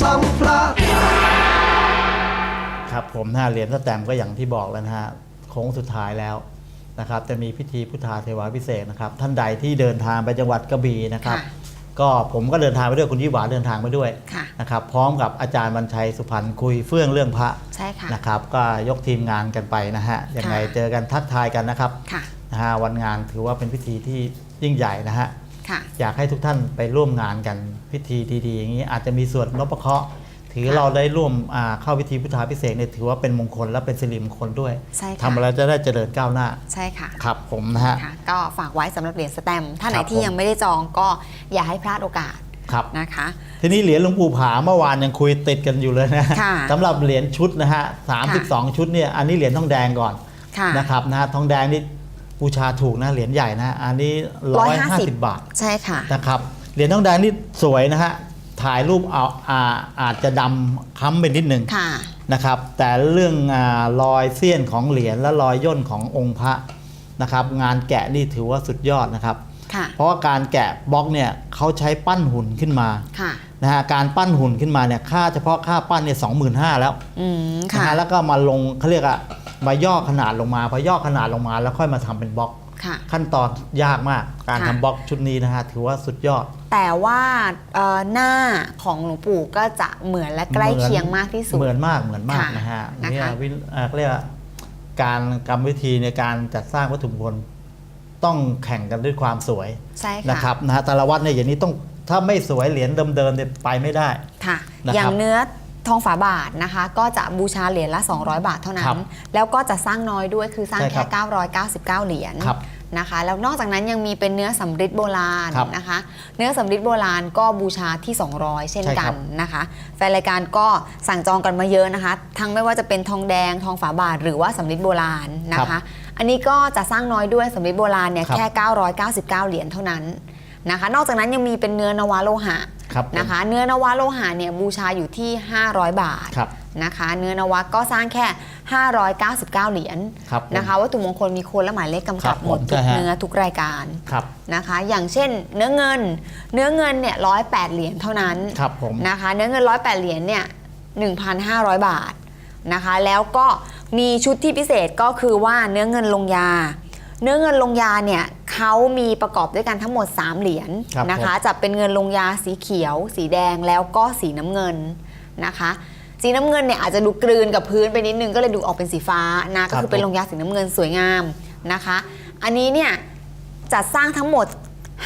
ซ้ำพลาดครับผมนะฮะเหรียญสแตมป์ก็อย่างที่บอกแล้วนะฮะโค้งสุดท้ายแล้วนะครับ จะมีพิธีพุทธาเทวาพิเศษกนะครับ ท่านใดที่เดินทางไปจังหวัดกระบี่นะครับ ค่ะก็ผมก็เดินทางไปด้วยคุณยี่หวาเดินทางไปด้วยค่ะ นะครับ พร้อมกับอาจารย์บรรชัยสุพรรณคุยเฟื่องเรื่องพระใช่ค่ะ นะครับ ก็ยกทีมงานกันไปนะฮะยังไงค่ะ เจอกันทักทายกันนะครับ ค่ะ นะฮะวันงานถือว่าเป็นพิธีที่ยิ่งใหญ่นะฮะค่ะ อยากให้ทุกท่านไปร่วมงานกันพิธีดีๆอย่างนี้อาจจะมีส่วนนพเคราะห์ถือค่ะเราได้ร่วมอ่าเข้าพิธีพุทธาพิเศษกเนี่ยถือว่าเป็นมงคลและเป็นสิริมงคลด้วยใช่ค่ะทำอะไรจะได้เจริญก้าวหน้า ใช่ค่ะครับผมนะฮะค่ะก็ฝากไว้สำหรับเหรียญสแตมป์ท่านไหคนรับที่ผมยังไม่ได้จองก็อย่าให้พลาดโอกาสครับนะคะ ทีนี้เหรียญหลวงปู่ผาเมื่อวานยังคุยติดกันอยู่เลยนะค่ะสำหรับเหรียญชุดนะฮะ32ชุดเนี่ยอันนี้เหรียญทองแดงก่อนค่ะนะครับนะฮะทองแดงนี่ บูชาถูกนะเหรียญใหญ่นะฮะอันนี้ 150 บาทใช่ค่ะนะครับเหรียญทองแดงนี่สวยนะฮะถ่ายรูปเอาอาอาจจะดำค้ำไปนิดหนึ่งค่ะนะครับ แต่เรื่องอารอยเสี้ยนของเหรียญและรอยย่นขององค์พระนะครับ งานแกะนี่ถือว่าสุดยอดนะครับค่ะเพราะว่าการแกะบล็อกเนี่ยเขาใช้ปั้นหุ่นขึ้นมาค่ะนะฮะการปั้นหุ่นขึ้นมาเนี่ยค่าเฉพาะค่าปั้นเนี่ยสองหมื่นห้าแล้วอืมนะค่ะฮะแล้วก็มาลงเขาเรียกอะ มาย่อขนาดลงมาพอย่อขนาดลงมาแล้วค่อยมาทำเป็นบล็อกค่ะ ขั้นตอนยากมากการค่ะทำบล็อกชุดนี้นะฮะถือว่าสุดยอด แต่ว่าเอ่อหน้าของหลวงปู่ก็จะเหมือนและใกล้เคียงมากที่สุด เหมือนมากเหมือนมากค่ะนะฮะนะคะเนี่ยวิเอ่อเขาเรียกว่าการกรรมวิธีในการจัดสร้างวัตถุมงคลต้องแข่งกันด้วยความสวยใช่ค่ะนะครับนะฮะแต่ละวัดเนี่ยอย่างนี้ต้องถ้าไม่สวยเหรียญเดิมๆเนี่ยไปไม่ได้ค่ะนะครับอย่างเนื้อ ทองฝาบาทนะคะ ก็จะบูชาเหรียญละ 200 บาทเท่านั้ครันบแล้วก็จะสร้างน้อยด้วยคือสร้างใช่ครัแค่ บ 999 เหรียญ ครับ นะคะแล้วนอกจากนั้นยังมีเป็นเนื้อสำริดโบราณครับนะคะ เนื้อสำริดโบราณก็บูชาที่ 200 เช่นใช่กัครันบนะคะแฟนรายการก็สั่งจองกันมาเยอะนะคะ ทั้งไม่ว่าจะเป็นทองแดงทองฝาบาทหรือว่าสำริดโบราณนะครัคะ บอันนี้ก็จะสร้างน้อยด้วยสำริดโบราณเนี่ยครับ แค่ 999 เหรียญเท่านั้นนะคะ นอกจากนั้นยังมีเป็นเนื้อนวโลหะ ครับผมนะคะ เนื้อนวโลหะเนี่ยบูชาอยู่ที่ 500 บาทครับนะคะ เนื้อนวะก็สร้างแค่ 599 เหรียญครับผมนะคะวัตถุมงคลมีโคนและหมายเลขกำครักับบหมดผมทุกใช่ฮะเนื้อทุกรายการครับนะคะ อย่างเช่น เนื้อเงิน เนื้อเงินเนี่ย108เหรียญเท่านั้นครับผมนะคะ เนื้อเงิน108เหรียญเนี่ย1,500 บาทนะคะ แล้วก็มีชุดที่พิเศษก็คือว่าเนื้อเงินลงยา เนื้อเงินลงยาเนี่ยเขามีประกอบด้วยกันทั้งหมด 3 เหรียญครับนะคะจะเป็นเงินลงยาสีเขียว สีแดงแล้วก็สีน้ำเงินนะคะ สีน้ำเงินเนี่ยอาจจะดูกลืนกับพื้นไปนิดนึงก็เลยดูออกเป็นสีฟ้านะก็คือเป็นลงยาสีน้ำเงินสวยงามนะคะ อันนี้เนี่ยจัดสร้างทั้งหมด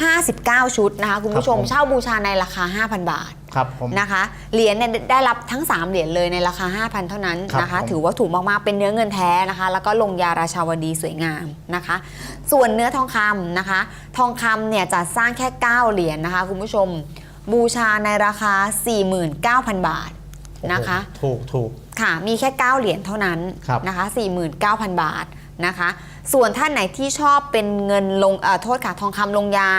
59 ชุดนะคะคุณผู้ชมครับผม เช่าบูชาในราคา 5,000 บาท ครับผมนะคะเหรียญเนี่ยได้รับทั้ง 3 เหรียญเลยในราคา 5,000 เท่านั้นครับนะคะผมถือว่าถูกมากๆเป็นเนื้อเงินแท้นะคะ แล้วก็ลงยาราชาวดีสวยงามนะคะ ส่วนเนื้อทองคำนะคะ ทองคำเนี่ยจะสร้างแค่ 9 เหรียญนะคะ คุณผู้ชมบูชาในราคา 49,000 บาทนะคะโอ้โหถูกถูกค่ะ มีแค่ 9 เหรียญเท่านั้นครับนะคะ 49,000 บาทนะคะ ส่วนท่านไหนที่ชอบเป็นเงินลงเอ่อโทษค่ะทองคำลงยา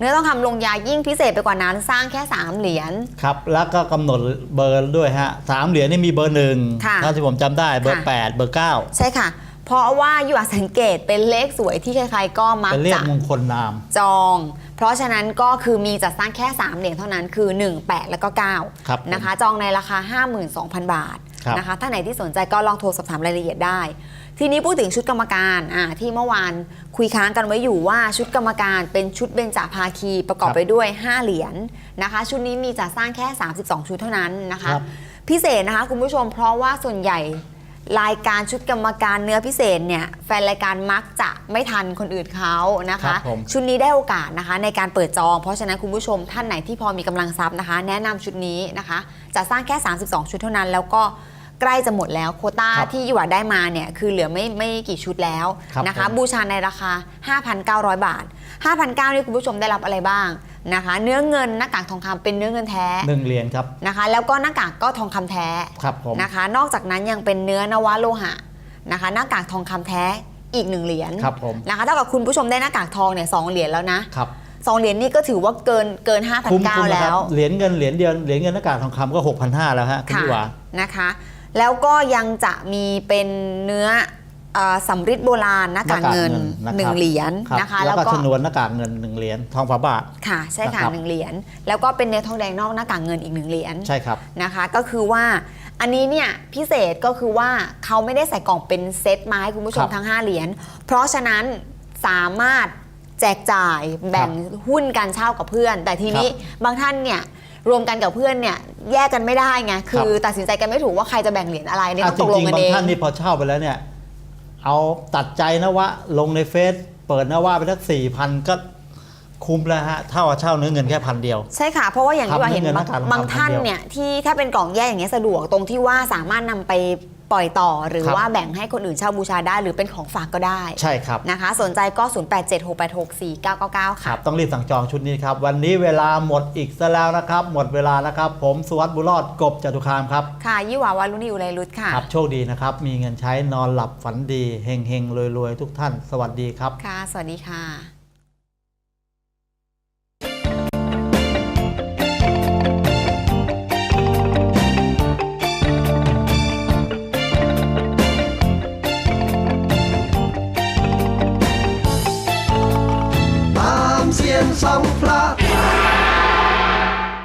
เนื้อทองคำลงยายิ่งพิเศษไปกว่านั้นสร้างแค่ 3 เหรียญ ครับ แล้วก็กำหนดเบอร์ด้วยฮะสามเหรียญนี่มีเบอร์หนึ่งค่ะถ้าที่ผมจำได้เบอร์ค่ะแปดเบอร์เก้าใช่ค่ะ เพราะว่าอยู่อาสังเกตเป็นเลขสวยที่ใครๆก็มักเป็นเลขจะมงคลนาม จอง เพราะฉะนั้นก็คือมีจัดสร้างแค่ 3 เหรียญเท่านั้นคือ 1 8 แล้วก็ครับผม9นะคะจองในราคา 52,000 บาทครับ นะคะถ้าไหนที่สนใจก็ลองโทรสอบถามรายละเอียดได้ ทีนี้พูดถึงชุดกรรมการอ่าที่เมื่อวานคุยค้างกันไว้อยู่ว่าชุดกรรมการเป็นชุดเบญจภาคีประกอบครับไปด้วย 5 เหรียญนะคะ ชุดนี้มีจัดสร้างแค่ 32 ชุดเท่านั้นนะคะครับพิเศษนะคะคุณผู้ชมเพราะว่าส่วนใหญ่ รายการชุดกรรมการเนื้อพิเศษเนี่ยแฟนรายการมักจะไม่ทันคนอื่นเขานะครัคะบผม ชุดนี้ได้โอกาสนะคะในการเปิดจอง เพราะฉะนั้นคุณผู้ชมท่านไหนที่พอมีกำลังทรัพย์นะคะ แนะนำชุดนี้นะคะ จะสร้างแค่ 32 ชุดเท่านั้น แล้วก็ใกล้จะหมดแล้วโควต้าครับที่หยวดได้มาเนี่ยคือเหลือไม่ไม่กี่ชุดแล้วครับนะคะ ผม บูชาในราคา 5,900 บาท 5,900นี่คุณผู้ชมได้รับอะไรบ้าง นะคะ เนื้อเงินหน้ากากทองคำเป็นเนื้อเงินแท้หนึ่งเหรียญครับนะคะ แล้วก็หน้ากากก็ทองคำแท้ครับผมนะคะ นอกจากนั้นยังเป็นเนื้อนวโลหะนะคะ หน้ากากทองคำแท้อีกหนึ่งเหรียญครับผมนะคะเท่ากับคุณผู้ชมได้หน้ากากทองเนี่ยสองเหรียญแล้วนะครับสองเหรียญนี่ก็ถือว่าเกินเกินคุ้มคุ้ม5,900นะคแล้รับวเหรียญเงินเหรียญเดียวเหรียญเงินหน้ากากทองคำก็6,500แล้วฮะคุณค่ะพี่หวานะคะ แล้วก็ยังจะมีเป็นเนื้อเอ่อสำริดโบราณหน้ากากเงินหน้ากากเงินนะครับ หนึ่งเหรียญครับนะคะ แล้วก็แล้วก็ชนวนหน้ากากเงินหนึ่งเหรียญทองฝาบาท ค่ะใช่ค่ะนะครับ หนึ่งเหรียญแล้วก็เป็นเนื้อทองแดงนอกหน้ากากเงินอีกหนึ่งเหรียญใช่ครับ นะคะ ก็คือว่าอันนี้เนี่ยพิเศษก็คือว่าเขาไม่ได้ใส่กล่องเป็นเซตมาให้คุณผู้ชคมรับทั้ง 5 เหรียญเพราะฉะนั้นสามารถแจกจ่ายแบ่งหุ้นการเช่ากับเพื่อน แต่ทีนี้บางท่านเนี่ยรวมกันกับเพื่อนเนี่ยแยกกันไม่ได้ไงคือ ตัดสินใจกันไม่ถูกว่าใครจะแบ่งเหรียญอะไรเนี่ยอะต้องจตกลงริงกัๆนบาเองง ท่านนี่พอเช่าไปแล้วเนี่ย เอาตัดใจนะว่าลงในเฟซเปิดนะว่าไปสักสี่พันก็คุ้มแล้วฮะเท่ากับเช่าเนื้อเงินแค่พันเดียว ใช่ค่ะ เพราะว่าอย่างที่ว่าทำเห็นเงินบางหน้ากากบางทำท่านคนเดียวเนี่ยที่ถ้าเป็นกล่องแยกอย่างเงี้ยสะดวกตรงที่ว่าสามารถนำไป ปล่อยต่อหรือครับ ว่าแบ่งให้คนอื่นเช่าบูชาได้ หรือเป็นของฝากก็ได้ใช่ครับ นะคะ สนใจก็ 0876864999 คค่ะ รับต้องรีบสั่งจองชุดนี้ครับ วันนี้เวลาหมดอีกซะแล้วนะครับ หมดเวลานะครับ ผมสุวัสดิ์บุญรอดกบจตุคามครับ ค่ะ ยี่หวาวารุณีอุไรรุตค่ะ ครับ โชคดีนะครับ มีเงินใช้นอนหลับฝันดีเฮงเฮงรวยรวยๆ ทุกท่าน สวัสดีครับ ค่ะ สวัสดีค่ะ ต